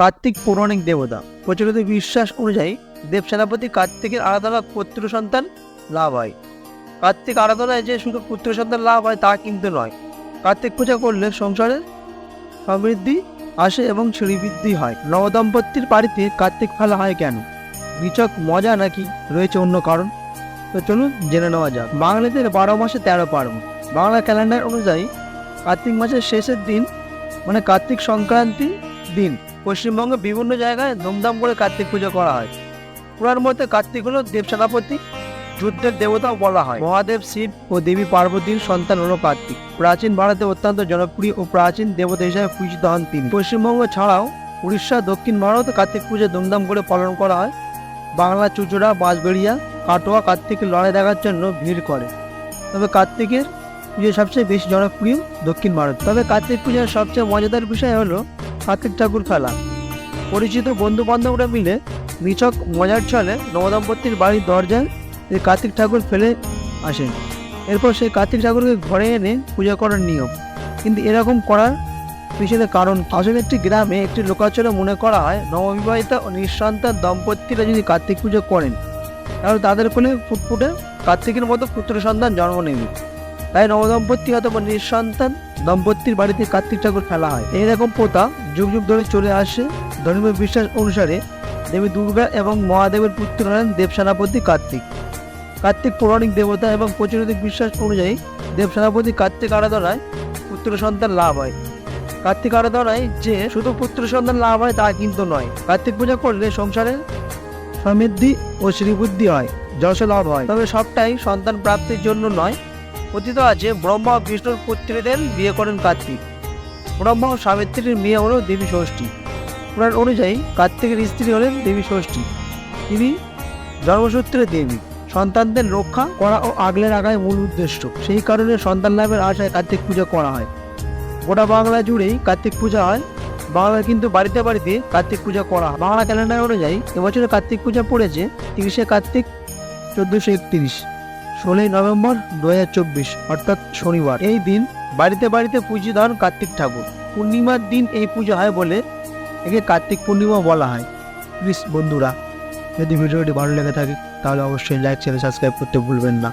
কার্তিক পৌরাণিক দেবতা। প্রচলিত বিশ্বাস অনুযায়ী দেব সেনাপতি কার্তিকের আরাধনা পুত্র সন্তান লাভ হয়। কার্তিক আরাধনায় যে শুধু পুত্র সন্তান লাভ হয় তা কিন্তু নয়। কার্তিক পূজা করলে সংসারে সমৃদ্ধি আসে এবং শ্রীবৃদ্ধি হয়। নবদম্পতির বাড়িতে কার্তিক ফেলা হয় কেন? নিচক মজা নাকি রয়েছে অন্য কারণ? তো চলুন জেনে নেওয়া যাক। বাঙালিদের বারো মাসে তেরো পার্বণ। বাংলা ক্যালেন্ডার অনুযায়ী কার্তিক মাসের শেষের দিন মানে কার্তিক সংক্রান্তি দিন। পশ্চিমবঙ্গে বিভিন্ন জায়গায় ধুমধাম করে কার্তিক পুজো করা হয়। পুরাণ মধ্যে কার্তিক হল দেব সেনাপতি যুদ্ধের দেবতাও বলা হয়। মহাদেব, শিব ও দেবী পার্বতীর সন্তান হল কার্তিক। প্রাচীন ভারতে অত্যন্ত জনপ্রিয় ও প্রাচীন দেবতা হিসেবে পূজিত হন তিনি। পশ্চিমবঙ্গ ছাড়াও উড়িষ্যা, দক্ষিণ ভারতে কার্তিক পুজো ধুমধাম করে পালন করা হয়। বাংলা চুচুড়া, বাঁশবেড়িয়া, কাটোয়া কার্তিকের লড়াই দেখার জন্য ভিড় করে। তবে কার্তিকের পুজো সবচেয়ে বেশি জনপ্রিয় দক্ষিণ ভারত। তবে কার্তিক পূজার সবচেয়ে মজাদার বিষয় হলো কার্তিক ঠাকুর খেলা। পরিচিত বন্ধু বান্ধবরা মিলে নিছক মজার ছলে নবদম্পতির বাড়ির দরজায় এই কার্তিক ঠাকুর ফেলে আসেন। এরপর সেই কার্তিক ঠাকুরকে ঘরে এনে পূজা করার নিয়ম। কিন্তু এরকম করার পিছনে কারণ আসলে একটি গ্রামে একটি লোকাচরে মনে করা হয়, নববিবাহিতা ও নিঃসন্তান দম্পতিরা যদি কার্তিক পুজো করেন, তাহলে তাদের কোলে ফুটফুটে কার্তিকের মতো পুত্র সন্তান জন্ম নেবে। তাই নবদম্পতি অথবা নিঃসন্তান। দম্পতির বাড়িতে কার্তিক ঠাকুর ফেলা হয়। এইরকম প্রথা যুগ যুগ ধরে চলে আসে। ধর্মীয় বিশ্বাস অনুসারে দেবী দুর্গা এবং মহাদেবের পুত্র হলেন দেব সেনাপতি কার্তিক। কার্তিক পৌরাণিক দেবতা এবং প্রচলিত বিশ্বাস অনুযায়ী দেব সেনাপতি কার্তিক আরাধনায় পুত্র সন্তান লাভ হয়। কার্তিক আরাধনায় যে শুধু পুত্র সন্তান লাভ হয় তা কিন্তু নয়। কার্তিক পূজা করলে সংসারে সমৃদ্ধি ও শ্রীবুদ্ধি হয় যশ লাভ হয়। তবে সবটাই সন্তান প্রাপ্তির জন্য নয়। কথিত আছে, ব্রহ্মা বিষ্ণুর পুত্রীদের বিয়ে করেন কার্তিক। ব্রহ্মা ও সাবিত্রীর মেয়ে হল দেবী ষষ্ঠী। পুরাণ অনুযায়ী কার্তিকের স্ত্রী হলেন দেবী ষষ্ঠী। তিনি জন্মসূত্রে দেবী। সন্তানদের রক্ষা করা ও আগলে রাখাই মূল উদ্দেশ্য। সেই কারণে সন্তান লাভের আশায় কার্তিক পূজা করা হয়। গোটা বাংলা জুড়েই কার্তিক পূজা হয়। বাংলায় কিন্তু বাড়িতে বাড়িতে কার্তিক পূজা করা হয়। বাংলা ক্যালেন্ডার অনুযায়ী এবছরে কার্তিক পূজা পড়েছে তিরিশে কার্তিক চোদ্দোশো একত্রিশ। ষোলোই নভেম্বর দু হাজার চব্বিশ, অর্থাৎ শনিবার। এই দিন বাড়িতে বাড়িতে পুজো দেন কার্তিক ঠাকুর। পূর্ণিমার দিন এই পুজো হয় বলে একে কার্তিক পূর্ণিমা বলা হয়। প্লিজ বন্ধুরা, যদি ভিডিওটি ভালো লেগে থাকে, তাহলে অবশ্যই লাইক চ্যানেল সাবস্ক্রাইব করতে ভুলবেন না।